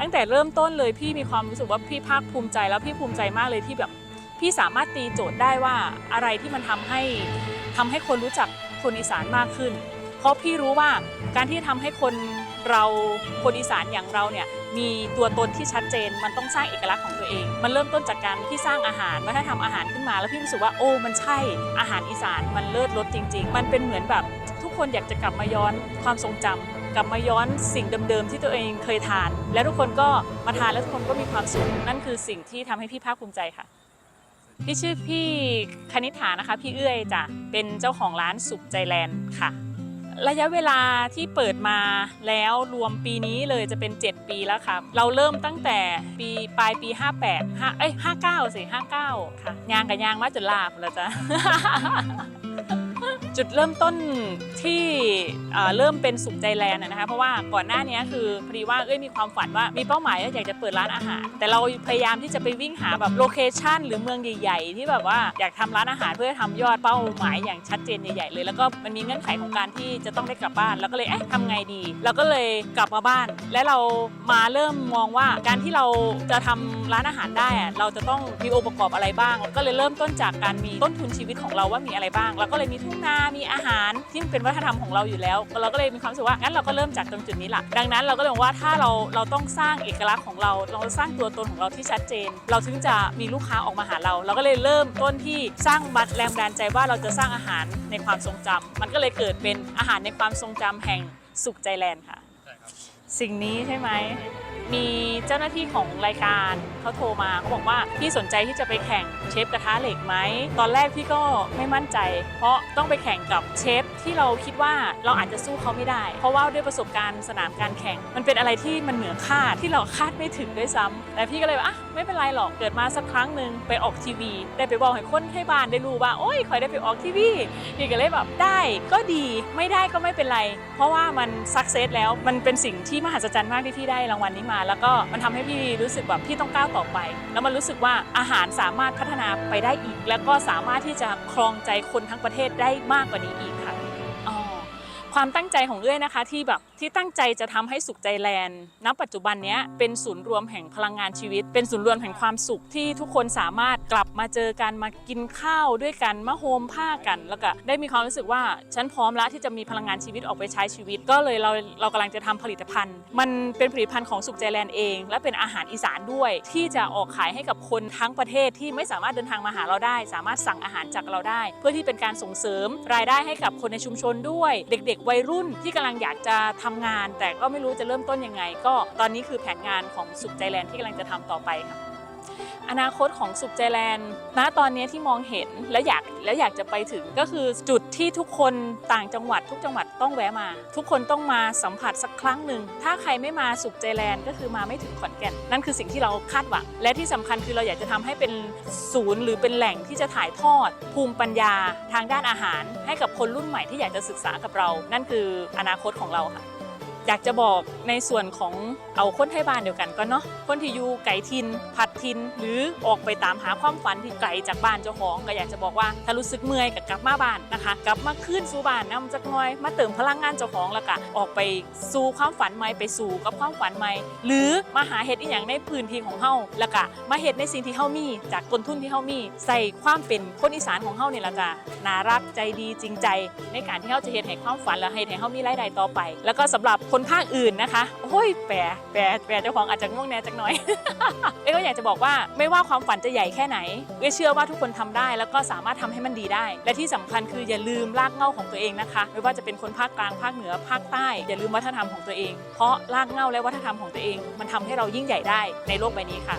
ตั้งแต่เริ่มต้นเลยพี่มีความรู้สึกว่าพี่ภาคภูมิใจแล้วพี่ภูมิใจมากเลยที่แบบพี่สามารถตีโจทย์ได้ว่าอะไรที่มันทำให้ทำให้คนรู้จักคนอีสานมากขึ้น เพราะพี่รู้ว่าการที่ทำให้คนเราคนอีสานอย่างเราเนี่ยมีตัวตนที่ชัดเจน มันต้องสร้างเอกลักษณ์ของตัวเอง มันเริ่มต้นจากการที่สร้างอาหารวัฒนธรรมอาหารขึ้นมา แล้วพี่รู้สึกว่าโอ้มันใช่อาหารอีสานมันเลิศรสจริง ๆ มันเป็นเหมือนแบบทุกคนอยากจะกลับมาย้อนความทรงจำ กลับมาย้อนสิ่งเดิมๆที่ตัวเองเคยทาน และทุกคนก็มาทานแล้วทุกคนก็มีความสุขนั่นคือสิ่งที่ทำให้พี่ภาคภูมิใจค่ะพี่ชื่อพี่คณิษฐานะคะ พี่เอื้อยจ้ะเป็นเจ้าของร้านสุขใจแลนด์ค่ะ ระยะเวลาที่เปิดมาแล้วรวมปีนี้เลยจะเป็น 7 ปีแล้วครับเราเริ่มตั้งแต่ปีปลายปี 58 5เอ้ย59สิ59 ค่ะยางกับยางมาจนลาบแล้วจ้ะ จุดเริ่มต้นที่เริ่มเป็นสุขใจแลนด์นะคะเพราะว่าก่อนหน้านี้คือพอดีว่าเอ้ยมีความฝันว่ามีเป้าหมายว่าอยากจะเปิดร้านอาหาร แต่เราพยายามที่จะไปวิ่งหาแบบโลเคชันหรือเมืองใหญ่ ๆ ที่แบบว่าอยากทำร้านอาหารเพื่อทำยอดเป้าหมายอย่างชัดเจนใหญ่ๆเลย แล้วก็มันมีเงื่อนไขของการที่จะต้องได้กลับบ้านแล้วก็เลยเอ๊ะทำไงดีเราก็เลยกลับมาบ้าน และเรามาเริ่มมองว่าการที่เราจะทำร้านอาหารได้เราจะต้องมีองค์ประกอบอะไรบ้าง ก็เลยเริ่มต้นจากการมีต้นทุนชีวิตของเราว่ามีอะไรบ้างเราก็เลยมีทุ่งนามีอาหารที่มันเป็นวัฒนธรรมของเราอยู่แล้ว เราก็เลยมีความรู้สึกว่างั้นเราก็เริ่มจากตรงจุดนี้แหละดังนั้นเราก็เลยมองว่าถ้าเราเราต้องสร้างเอกลักษณ์ของเรา เราสร้างตัวตนของเราที่ชัดเจน เราถึงจะมีลูกค้าออกมาหาเรา เราก็เลยเริ่มต้นที่สร้างบัตรแรงบันดาลใจว่าเราจะสร้างอาหารในความทรงจำมันก็เลยเกิดเป็นอาหารในความทรงจำแห่งสุขใจแลนด์ค่ะ สิ่งนี้ใช่ไหม มีเจ้าหน้าที่ของรายการเขาโทรมาเขาบอกว่าพี่สนใจที่จะไปแข่งเชฟกระทะเหล็กไหมตอนแรกพี่ก็ไม่มั่นใจ เพราะต้องไปแข่งกับเชฟที่เราคิดว่าเราอาจจะสู้เขาไม่ได้ เพราะว่าด้วยประสบการณ์สนามการแข่ง มันเป็นอะไรที่มันเหนือคาดที่เราคาดไม่ถึงด้วยซ้ำแต่พี่ก็เลยว่าอะไม่เป็นไรหรอกเกิดมาสักครั้งหนึ่งไปออกทีวี ได้ไปบอกให้คนให้บ้านได้รู้ว่าโอ้ยคอยได้ไปออกทีวีพี่ก็เลยแบบได้ก็ดีไม่ได้ก็ไม่เป็นไร เพราะว่ามันสักเซสแล้วมันเป็นสิ่งที่มหัศจรรย์มากที่พี่ได้รางวัลนี้มาแล้วก็มันทำให้พี่รู้สึกแบบพี่ต้องก้าวต่อไป แล้วมันรู้สึกว่าอาหารสามารถพัฒนาไปได้อีก แล้วก็สามารถที่จะครองใจคนทั้งประเทศได้มากกว่านี้อีกค่ะอ๋อความตั้งใจของเอ้ยนะคะที่แบบ ที่ตั้งใจจะทำให้สุขใจแลนด์ณปัจจุบันเนี้ยเป็นศูนย์รวมแห่งพลังงานชีวิต เป็นศูนย์รวมแห่งความสุขที่ทุกคนสามารถกลับมาเจอกันมากินข้าวด้วยกันมาโฮมผ้ากัน แล้วก็ได้มีความรู้สึกว่าฉันพร้อมแล้วที่จะมีพลังงานชีวิตออกไปใช้ชีวิต ก็เลยเราเรากำลังจะทำผลิตภัณฑ์ มันเป็นผลิตภัณฑ์ของสุขใจแลนด์เอง และเป็นอาหารอีสานด้วย ที่จะออกขายให้กับคนทั้งประเทศที่ไม่สามารถเดินทางมาหาเราได้ สามารถสั่งอาหารจากเราได้ เพื่อที่เป็นการส่งเสริมรายได้ให้กับคนในชุมชนด้วย เด็ก ๆ วัยรุ่นที่กำลังอยากจะทำงาน แต่ก็ไม่รู้จะเริ่มต้นยังไง ก็ตอนนี้คือแผนงานของสุขใจแลนด์ที่กำลังจะทำต่อไปค่ะอนาคตของสุขใจแลนด์ณตอนนี้ที่มองเห็นและอยากและอยากจะไปถึงก็คือจุดที่ทุกคนต่างจังหวัดทุกจังหวัดต้องแวะมา ทุกคนต้องมาสัมผัสสักครั้งหนึ่ง ถ้าใครไม่มาสุขใจแลนด์ก็คือมาไม่ถึงขอนแก่น นั่นคือสิ่งที่เราคาดหวัง และที่สำคัญคือเราอยากจะทำให้เป็นศูนย์หรือเป็นแหล่งที่จะถ่ายทอด ภูมิปัญญา ทางด้านอาหาร ให้กับคนรุ่นใหม่ที่อยากจะศึกษากับเรา นั่นคืออนาคตของเราค่ะ อยากจะบอกในส่วนของเอาคนไทยบ้านเดียวกันก็เนาะคนที่อยู่ไกลทิน ผัดทิน หรือออกไปตามหาความฝันที่ไกลจากบ้านเจ้าของ ก็อยากจะบอกว่าถ้ารู้สึกเมื่อยกับกลับมาบ้านนะคะ กลับมาขึ้นสู่บ้านนำจักหน่อย มาเติมพลังงานเจ้าของแล้วก็ออกไปสู่ความฝันใหม่ไปสู่กับความฝันใหม่หรือมาหาเห็ดอีหยังในพื้นที่ของเฮาแล้วก็มาเห็ดในสิ่งที่เฮามีจากต้นทุนที่เฮามี ใส่ความเป็นคนอีสานของเฮาเนี่ยละจ้ะน่ารักใจดีจริงใจ ในการที่เฮาจะเห็ดให้ความฝันและเห็ดให้เฮามีรายได้ต่อไป แล้วก็สำหรับคนภาคอื่นนะคะโอ้ยแปรแปรแปรเจ้าของอาจจะง่วงแน่จักหน่อย เอ้ก็อยากจะบอกว่าไม่ว่าความฝันจะใหญ่แค่ไหนเอ้เชื่อว่าทุกคนทำได้ แล้วก็สามารถทำให้มันดีได้ และที่สำคัญคืออย่าลืมรากเหง้าของตัวเองนะคะ ไม่ว่าจะเป็นคนภาคกลางภาคเหนือภาคใต้อย่าลืมวัฒนธรรมของตัวเอง เพราะรากเหง้าและวัฒนธรรมของตัวเอง มันทำให้เรายิ่งใหญ่ได้ในโลกใบนี้ค่ะ